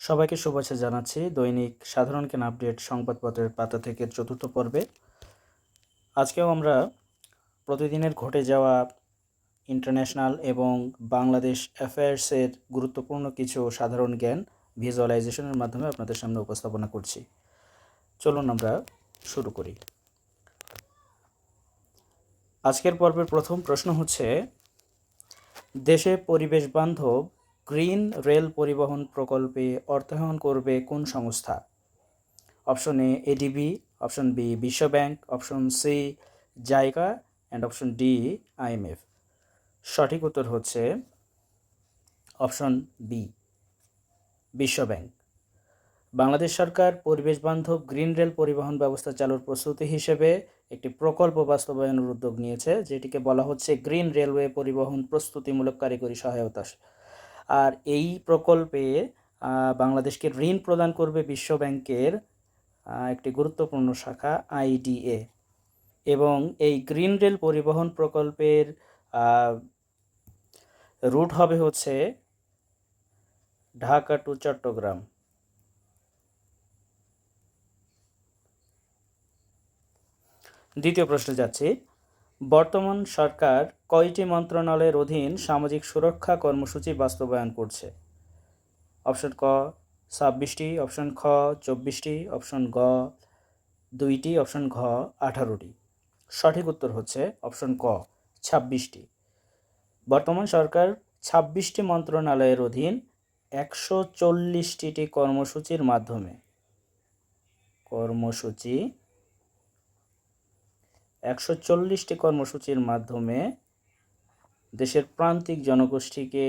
সবাইকে শুভেচ্ছা জানাচ্ছি। দৈনিক সাধারণ জ্ঞান আপডেট সংবাদপত্রের পাতা থেকে চতুর্থ পর্বে। আজকেও আমরা প্রতিদিনের ঘটে যাওয়া ইন্টারন্যাশনাল এবং বাংলাদেশ অ্যাফেয়ার্সের গুরুত্বপূর্ণ কিছু সাধারণ জ্ঞান ভিজুয়ালাইজেশনের মাধ্যমে আপনাদের সামনে উপস্থাপনা করছি। চলুন আমরা শুরু করি। আজকের পর্বের প্রথম প্রশ্ন হচ্ছে, দেশে পরিবেশ বান্ধব গ্রিন রেল পরিবহন প্রকল্পে অর্থায়ন করবে কোন সংস্থা? Option A ADB option B, বিশ্ব bank, option C JICA and option D IMF সঠিক উত্তর হচ্ছে অপশন বি, বিশ্ব ব্যাংক। বাংলাদেশ সরকার পরিবেশ বান্ধব গ্রিন রেল পরিবহন ব্যবস্থা চালুর প্রস্তুতি হিসেবে একটি প্রকল্প বাস্তবায়নের উদ্যোগ নিয়েছে, যেটিকে বলা হচ্ছে গ্রিন রেলওয়ে পরিবহন প্রস্তুতিমূলক কারিগরি সহায়তা আর এই প্রকল্পে বাংলাদেশকে ঋণ প্রদান করবে বিশ্ব ব্যাংকের একটি গুরুত্বপূর্ণ শাখা আইডিএ এবং এই গ্রিন রেল পরিবহন প্রকল্পের রুট হবে হচ্ছে ঢাকা টু চট্টগ্রাম। দ্বিতীয় প্রশ্নে যাচ্ছি। বর্তমান সরকার কয়টি মন্ত্রণালয়ের অধীন সামাজিক সুরক্ষা কর্মসূচি বাস্তবায়ন করছে? অপশন ক, ছাব্বিশটি, অপশন খ, চব্বিশটি, অপশন গ, দুইটি, অপশন ঘ, আঠারোটি। সঠিক উত্তর হচ্ছে অপশন ক, ছাব্বিশটি। বর্তমান সরকার ছাব্বিশটি মন্ত্রণালয়ের অধীন একশো চল্লিশটি কর্মসূচির মাধ্যমে, কর্মসূচি একশো চল্লিশটি কর্মসূচির মাধ্যমে দেশের প্রান্তিক জনগোষ্ঠীকে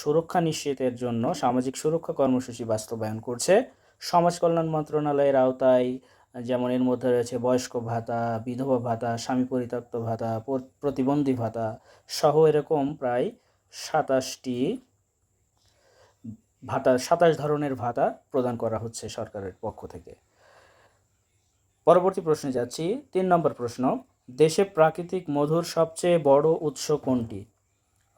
সুরক্ষা নিশ্চিতের জন্য সামাজিক সুরক্ষা কর্মসূচি বাস্তবায়ন করছে। সমাজ কল্যাণ মন্ত্রণালয়ের আওতায়, যেমন এর মধ্যে রয়েছে বয়স্ক ভাতা, বিধবা ভাতা, স্বামী পরিত্যক্ত ভাতা প্রতিবন্ধী ভাতা সহ এরকম প্রায় সাতাশটি ভাতা, সাতাশ ধরনের ভাতা প্রদান করা হচ্ছে সরকারের পক্ষ থেকে। পরবর্তী প্রশ্নে যাচ্ছি। তিন নম্বর প্রশ্ন, দেশে প্রাকৃতিক মধুর সবচেয়ে বড় উৎস কোনটি?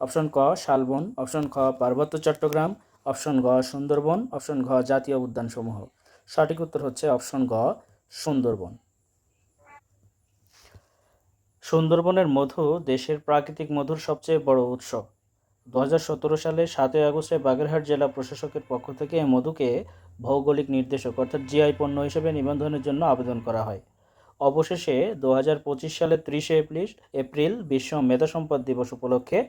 অপশন ক, শালবন, অপশন খ, পার্বত্য চট্টগ্রাম, অপশন গ, সুন্দরবন, অপশন ঘ, জাতীয় উদ্যানসমূহ। সঠিক উত্তর হচ্ছে অপশন গ, সুন্দরবন। সুন্দরবনের মধু দেশের প্রাকৃতিক মধুর সবচেয়ে বড় উৎস। দু হাজার সতেরো সালে সাতই আগস্টে বাগেরহাট জেলা প্রশাসকের পক্ষ থেকে এই মধুকে ভৌগোলিক নির্দেশক, অর্থাৎ জিআই পণ্য হিসেবে নিবন্ধনের জন্য আবেদন করা হয়। অবশেষে দু হাজার পঁচিশ সালের ত্রিশে এপ্রিল এপ্রিল বিশ্ব মেধা সম্পদ দিবস উপলক্ষে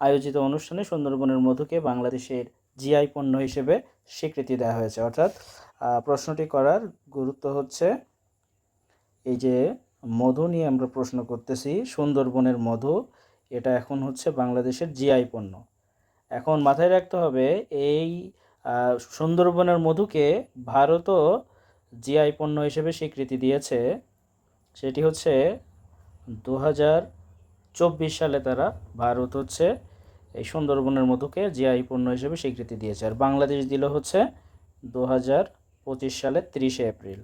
আয়োজিত অনুষ্ঠানে সুন্দরবনের মধুকে বাংলাদেশের জিআই পণ্য হিসেবে স্বীকৃতি দেওয়া হয়েছে। অর্থাৎ প্রশ্নটি করার গুরুত্ব হচ্ছে, এই যে মধু নিয়ে আমরা প্রশ্ন করতেছি, সুন্দরবনের মধু এটা এখন হচ্ছে বাংলাদেশের জিআই পণ্য। এখন মাথায় রাখতে হবে এই সুন্দরবনের মধুকে ভারতও জিআই পণ্য হিসেবে স্বীকৃতি দিয়েছে। সেটি হচ্ছে দু চব্বিশ সালে তারা ভারত হচ্ছে এই সুন্দরবনের মধুকে জিআই পণ্য হিসেবে স্বীকৃতি দিয়েছে। আর বাংলাদেশ দিল হচ্ছে দু হাজার পঁচিশ সালের তিরিশে এপ্রিল।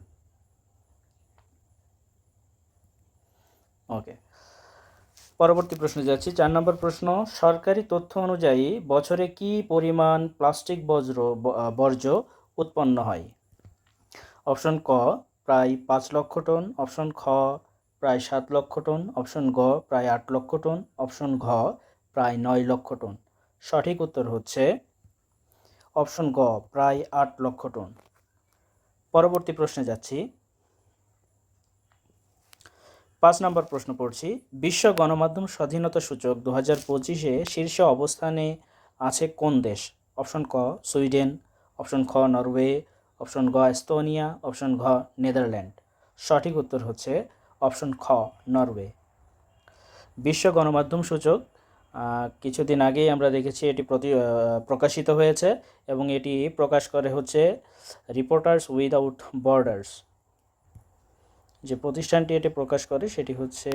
ওকে। পরবর্তী প্রশ্নে যাচ্ছি। চার নম্বর প্রশ্ন, সরকারি তথ্য অনুযায়ী বছরে কি পরিমাণ প্লাস্টিক বজ্র বর্জ্য উৎপন্ন হয়? অপশন ক, প্রায় পাঁচ লক্ষ টন। অপশন খ, প্রায় সাত লক্ষ টন। অপশন গ, প্রায় আট লক্ষ টন। অপশন ঘ, প্রায় নয় লক্ষ টন। সঠিক উত্তর হচ্ছে, অপশন গ, প্রায় আট লক্ষ টন। পরবর্তী প্রশ্নে যাচ্ছি। পাঁচ নম্বর প্রশ্ন পড়ছি, বিশ্ব গণমাধ্যম স্বাধীনতা সূচক দু হাজার পঁচিশে শীর্ষ অবস্থানে আছে কোন দেশ? অপশন ক, সুইডেন, অপশন খ, নরওয়ে, অপশন গ, এস্তোনিয়া, অপশন ঘ, নেদারল্যান্ড। সঠিক উত্তর হচ্ছে অপশন খ, নরওয়ে। বিশ্ব গণমাধ্যম সূচক কিছুদিন আগেই আমরা দেখেছি এটি প্রতি প্রকাশিত হয়েছে এবং এটি প্রকাশ করে হচ্ছে রিপোর্টার্স উইদাউট বর্ডার্স যে প্রতিষ্ঠানটি এটি প্রকাশ করে সেটি হচ্ছে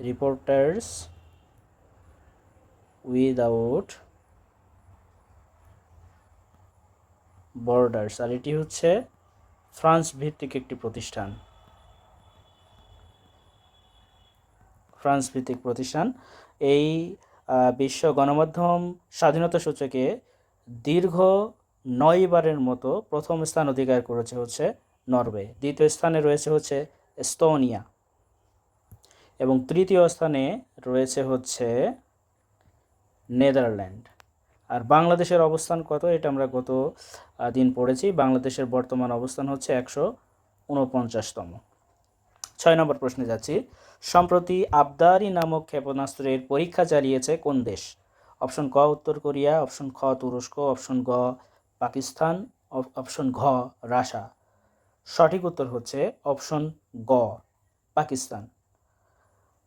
রিপোর্টার্স উইদাউট বর্ডার্স আর এটি হচ্ছে ফ্রান্স ভিত্তিক একটি প্রতিষ্ঠান। ফ্রান্স ভিত্তিক প্রতিষ্ঠান। এই বিশ্ব গণমাধ্যম স্বাধীনতা সূচকে দীর্ঘ নয়বারের মতো প্রথম স্থান অধিকার করেছে হচ্ছে নরওয়ে। দ্বিতীয় স্থানে রয়েছে হচ্ছে এস্তোনিয়া। এবং তৃতীয় স্থানে রয়েছে হচ্ছে নেদারল্যান্ড। আর বাংলাদেশের অবস্থান কত এটা আমরা গত দিন পড়েছি। বাংলাদেশের বর্তমান অবস্থান হচ্ছে একশো উনপঞ্চাশতম ছয় নম্বর প্রশ্নে যাচ্ছি। সম্প্রতি আবদারি নামক ক্ষেপণাস্ত্রের পরীক্ষা চালিয়েছে কোন দেশ? অপশন ক উত্তর কোরিয়া, অপশন খ তুরস্ক, অপশন গ পাকিস্তান অপ- অপশন ঘ, রাশা। সঠিক উত্তর হচ্ছে অপশন গ, পাকিস্তান।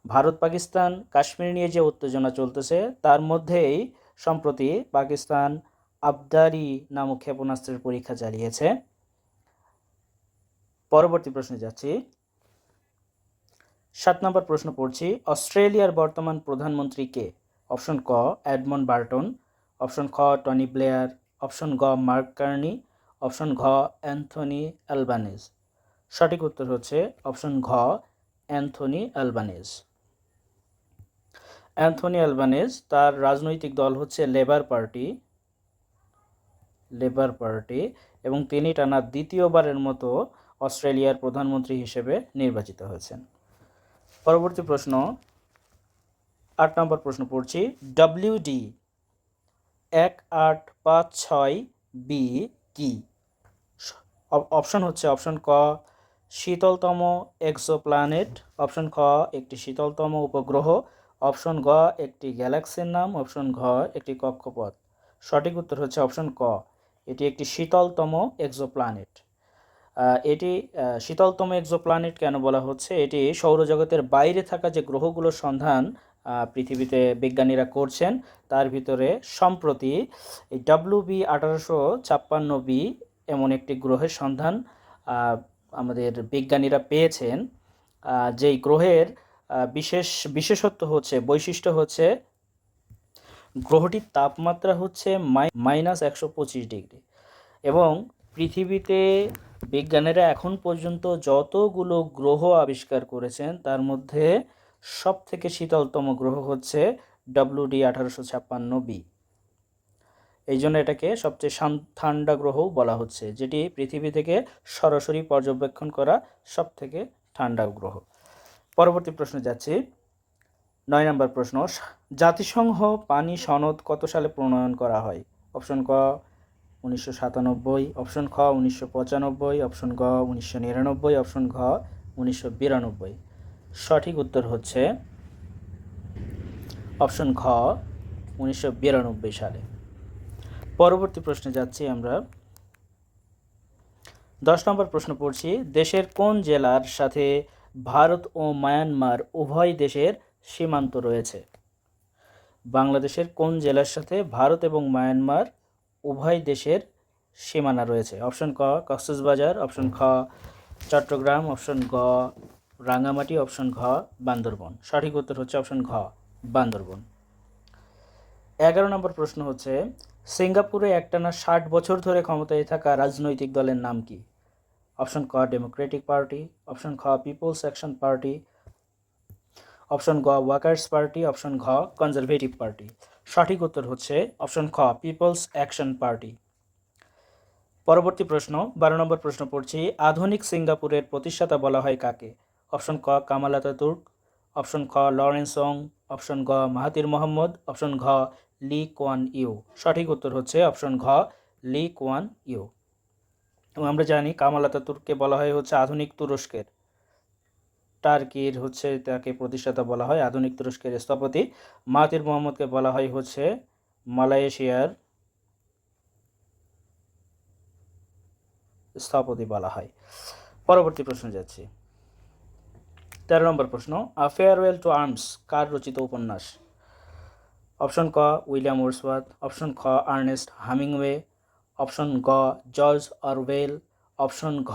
ভারত, পাকিস্তান, কাশ্মীর নিয়ে যে উত্তেজনা চলতেছে, তার মধ্যেই সম্প্রতি পাকিস্তান আবদারি নামক ক্ষেপণাস্ত্রের পরীক্ষা চালিয়েছে। পরবর্তী প্রশ্নে যাচ্ছি। সাত নম্বর প্রশ্ন পড়ছি, অস্ট্রেলিয়ার বর্তমান প্রধানমন্ত্রী কে? অপশন ক অ্যাডমন্ড বার্টন। অপশন খ, টনি ব্লেয়ার। অপশন গ, মার্ক কার্নি, অপশন ঘ, অ্যান্থনি অ্যালবানেজ। সঠিক উত্তর হচ্ছে অপশন ঘ, অ্যান্থনি অ্যালবানেজ। অ্যান্থনি অ্যালবানেজ তার রাজনৈতিক দল হচ্ছে লেবার পার্টি লেবার পার্টি, এবং তিনি টানা দ্বিতীয়বারের মতো অস্ট্রেলিয়ার প্রধানমন্ত্রী হিসেবে নির্বাচিত হয়েছেন। পরবর্তী প্রশ্ন, আট নম্বর প্রশ্ন পড়ছি ডব্লিউডি এক আট পাঁচ ছয় বি কি? অপ- অপশন হচ্ছে অপশন ক, শীতলতম এক্সোপ্ল্যানেট অপশন খ, একটি শীতলতম উপগ্রহ। অপশন গ, একটি গ্যালাক্সির নাম। অপশন ঘ, একটি কক্ষপথ। সঠিক উত্তর হচ্ছে অপশন ক। এটি একটি শীতলতম এক্সোপ্ল্যানেট এটি শীতলতম এক্সোপ্ল্যানেট কেন বলা হচ্ছে? এটি সৌরজগতের বাইরে থাকা যে গ্রহগুলোর সন্ধান পৃথিবীতে বিজ্ঞানীরা করছেন, তার ভিতরে সম্প্রতি এই ডাব্লিউ বি আঠারোশো ছাপ্পান্ন বি এমন একটি গ্রহের সন্ধান আমাদের বিজ্ঞানীরা পেয়েছেন। যেই গ্রহের বিশেষ, বিশেষত্ব হচ্ছে, বৈশিষ্ট্য হচ্ছে গ্রহটির তাপমাত্রা হচ্ছে মাইনাস একশো পঁচিশ ডিগ্রি। এবং পৃথিবীতে বিজ্ঞানীরা এখন পর্যন্ত যতগুলো গ্রহ আবিষ্কার করেছেন, তার মধ্যে সব থেকে শীতলতম গ্রহ হচ্ছে ডব্লিউডি আঠারোশো ছাপ্পান্ন বি এই জন্য এটাকে সবচেয়ে ঠান্ডা গ্রহও বলা হচ্ছে, যেটি পৃথিবী থেকে সরাসরি পর্যবেক্ষণ করা সব থেকে ঠান্ডা গ্রহ। পরবর্তী প্রশ্নে যাচ্ছি। নয় নম্বর প্রশ্ন, জাতিসংঘ পানি সনদ কত সালে প্রণয়ন করা হয়? অপশন ক, উনিশশো সাতানব্বই, অপশন খ, উনিশশো পঁচানব্বই, অপশন গ, উনিশশো নিরানব্বই, অপশন ঘ, উনিশশো বিরানব্বই। সঠিক উত্তর হচ্ছে অপশন খ উনিশশো বিরানব্বই সালে। পরবর্তী প্রশ্নে যাচ্ছি আমরা। দশ নম্বর প্রশ্ন পড়ছি, দেশের কোন জেলার সাথে ভারত ও মায়ানমার উভয় দেশের সীমান্ত রয়েছে? বাংলাদেশের কোন জেলার সাথে ভারত এবং মায়ানমার উভয় দেশের সীমানা রয়েছে? অপশন ক, কক্সবাজার, অপশন খ, চট্টগ্রাম, অপশন গ রাঙ্গামাটি অপশন ঘ, বান্দরবন। সঠিক উত্তর হচ্ছে অপশন ঘ, বান্দরবন। এগারো নম্বর প্রশ্ন হচ্ছে, সিঙ্গাপুরে একটানা ষাট বছর ধরে ক্ষমতায় থাকা রাজনৈতিক দলের নাম কি? অপশন ক, ডেমোক্রেটিক পার্টি, অপশন খ, পিপলস অ্যাকশন পার্টি, অপশন গ ওয়ার্কার্স পার্টি, অপশন ঘ, কনজারভেটিভ পার্টি। সঠিক উত্তর হচ্ছে অপশন খ, পিপলস অ্যাকশন পার্টি। পরবর্তী প্রশ্ন, বারো নম্বর প্রশ্ন পড়ছি, আধুনিক সিঙ্গাপুরের প্রতিষ্ঠাতা বলা হয় কাকে? অপশন ক, কামাল আতাতুর্ক অপশন খ, লরেন্স অং অপশন গ মাহাতির মোহাম্মদ, অপশন ঘ, লি কোয়ান ইউ। সঠিক উত্তর হচ্ছে অপশন ঘ, লি কোয়ান ইউ। এবং আমরা জানি কামাল আতাতুর্ককে বলা হয় হচ্ছে আধুনিক তুরস্কের। টার্কির হচ্ছে তাকে প্রতিষ্ঠাতা বলা হয় আধুনিক তুরস্কের স্থপতি। মাহাতির মোহাম্মদকে বলা হয় হচ্ছে মালয়েশিয়ার স্থপতি বলা হয়। পরবর্তী প্রশ্ন যাচ্ছি। তেরো নম্বর প্রশ্ন আ ফেয়ারওয়েল টু আর্মস কার রচিত উপন্যাস? অপশন ক, উইলিয়াম ওর্সওয়ার্থ অপশন খ, আর্নেস্ট হামিংওয়ে। অপশন গ, জর্জ অরওয়েল। অপশন ঘ,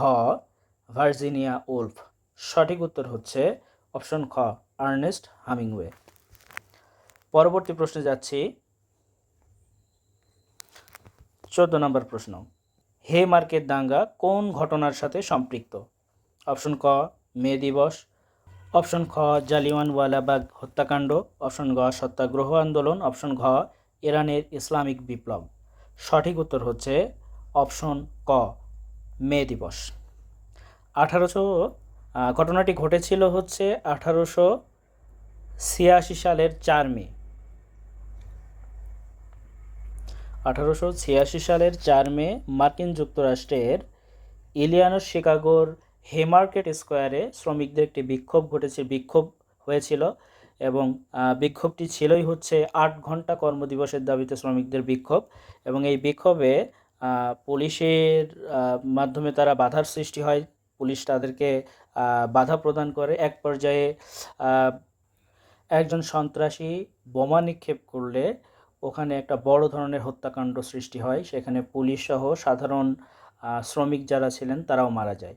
ভার্জিনিয়া উলফ সঠিক উত্তর হচ্ছে অপশন খ, আর্নেস্ট হামিংওয়ে। পরবর্তী প্রশ্নে যাচ্ছি। চোদ্দ নম্বর প্রশ্ন, হে মার্কেট দাঙ্গা কোন ঘটনার সাথে সম্পৃক্ত? অপশন ক, মে দিবস। অপশন খ জালিওয়ানওয়ালাবাগ হত্যাকাণ্ড। অপশন গ, সত্যাগ্রহ আন্দোলন। অপশন ঘ, ইরানের ইসলামিক বিপ্লব। সঠিক উত্তর হচ্ছে অপশন ক, মে দিবস। আঠারোশো ঘটনাটি ঘটেছিল হচ্ছে আঠারোশো ছিয়াশি সালের চার মে। আঠারোশো ছিয়াশি সালের চার মে মার্কিন যুক্তরাষ্ট্রের ইলিয়ানো শিকাগোর হেমার্কেট স্কোয়ারে শ্রমিকদের একটি বিক্ষোভ ঘটেছে, বিক্ষোভ হয়েছিল এবং বিক্ষোভটি ছিলই হচ্ছে আট ঘণ্টা কর্মদিবসের দাবিতে শ্রমিকদের বিক্ষোভ এবং এই বিক্ষোভে পুলিশের মাধ্যমে তারা বাধার সৃষ্টি হয়। পুলিশ তাদেরকে বাধা প্রদান করে। এক পর্যায়ে একজন সন্ত্রাসী বোমা নিক্ষেপ করলে ওখানে একটা বড় ধরনের হত্যাকাণ্ড সৃষ্টি হয়। সেখানে পুলিশ সহ সাধারণ শ্রমিক যারা ছিলেন তারাও মারা যায়।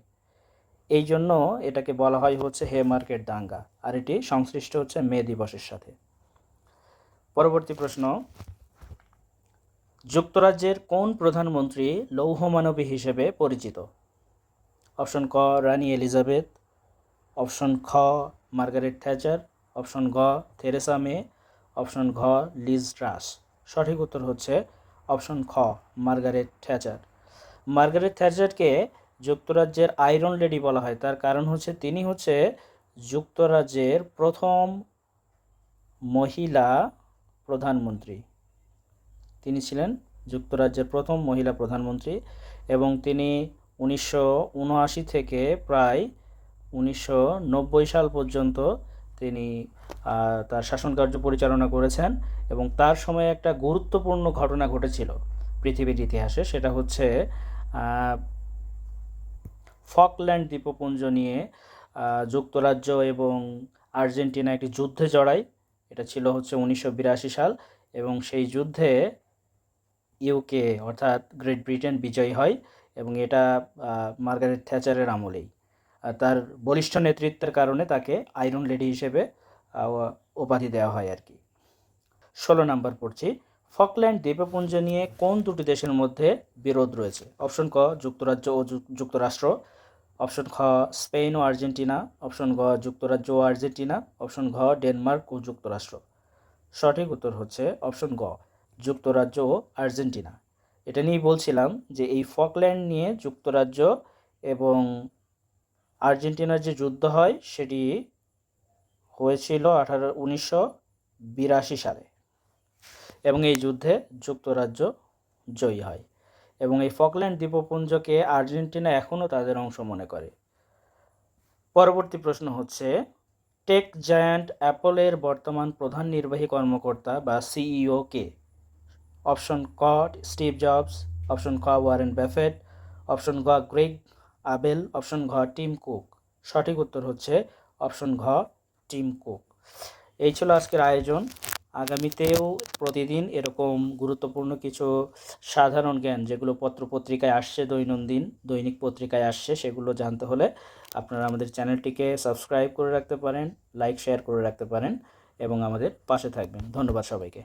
এই জন্য এটাকে বলা হয় হচ্ছে হে মার্কেট দাঙ্গা, আর এটি সংশ্লিষ্ট হচ্ছে মে দিবসের সাথে। পরবর্তী প্রশ্ন, যুক্তরাজ্যের কোন প্রধানমন্ত্রী লৌহমানবী হিসেবে পরিচিত? অপশন ক, রানী এলিজাবেথ। অপশন খ, মার্গারেট থ্যাচার। অপশন গ, থেরেসা মে। অপশন ঘ, লিজ ট্রাস। সঠিক উত্তর হচ্ছে অপশন খ, মার্গারেট থ্যাচার। মার্গারেট থ্যাচারকে যুক্তরাজ্যের আয়রন লেডি বলা হয়। তার কারণ হচ্ছে তিনি হচ্ছে যুক্তরাজ্যের প্রথম মহিলা প্রধানমন্ত্রী। তিনি ছিলেন যুক্তরাজ্যের প্রথম মহিলা প্রধানমন্ত্রী এবং তিনি উনিশশো উনআশি থেকে প্রায় উনিশশো নব্বই সাল পর্যন্ত তিনি তার শাসনকার্য পরিচালনা করেছেন এবং তার সময়ে একটা গুরুত্বপূর্ণ ঘটনা ঘটেছিল পৃথিবীর ইতিহাসে। সেটা হচ্ছে ফকল্যান্ড দ্বীপপুঞ্জ নিয়ে যুক্তরাজ্য এবং আর্জেন্টিনা একটি যুদ্ধে জড়ায়। এটা ছিল হচ্ছে উনিশশো বিরাশি সাল এবং সেই যুদ্ধে ইউকে অর্থাৎ গ্রেট ব্রিটেন বিজয়ী হয় এবং এটা মার্গারেট থ্যাচারের আমলেই। তার বলিষ্ঠ নেতৃত্বের কারণে তাকে আয়রন লেডি হিসেবে উপাধি দেওয়া হয় আর কি। ষোলো নাম্বার পড়ছি। ফকল্যান্ড দ্বীপপুঞ্জ নিয়ে কোন দুটি দেশের মধ্যে বিরোধ রয়েছে? অপশন ক, যুক্তরাজ্য ও যুক- যুক্তরাষ্ট্র। অপশন খ স্পেন ও আর্জেন্টিনা। অপশন গ যুক্তরাজ্য ও আর্জেন্টিনা। অপশন ঘ, ডেনমার্ক ও যুক্তরাষ্ট্র। সঠিক উত্তর হচ্ছে অপশন গ, যুক্তরাজ্য ও আর্জেন্টিনা। এটা নিয়েই বলছিলাম যে এই ফকল্যান্ড নিয়ে যুক্তরাজ্য এবং আর্জেন্টিনার যে যুদ্ধ হয়, সেটি হয়েছিল আঠারো, উনিশশো বিরাশি সালে। এবং এই যুদ্ধে যুক্তরাজ্য জয়ী হয়। এবং এই ফকল্যান্ড দ্বীপপুঞ্জকে আর্জেন্টিনা এখনও তাদের অংশ মনে করে। পরবর্তী প্রশ্ন হচ্ছে, টেক জায়ান্ট অ্যাপলের বর্তমান প্রধান নির্বাহী কর্মকর্তা বা সিইও কে? অপশন ক, স্টিভ জবস, অপশন খ, ওয়ারেন ব্যাফেট অপশন ঘ গ্রেগ আবেল, অপশন ঘ, টিম কুক। সঠিক উত্তর হচ্ছে অপশন ঘ, টিম কুক। এই ছিল আজকের আয়োজন। আগামীতেও প্রতিদিন এরকম গুরুত্বপূর্ণ কিছু সাধারণ জ্ঞান যেগুলো পত্র পত্রিকায় আসছে, দৈনন্দিন দৈনিক পত্রিকায় আসছে, সেগুলো জানতে হলে আপনারা আমাদের চ্যানেলটিকে সাবস্ক্রাইব করে রাখতে পারেন, লাইক, শেয়ার করে রাখতে পারেন এবং আমাদের পাশে থাকবেন। ধন্যবাদ সবাইকে।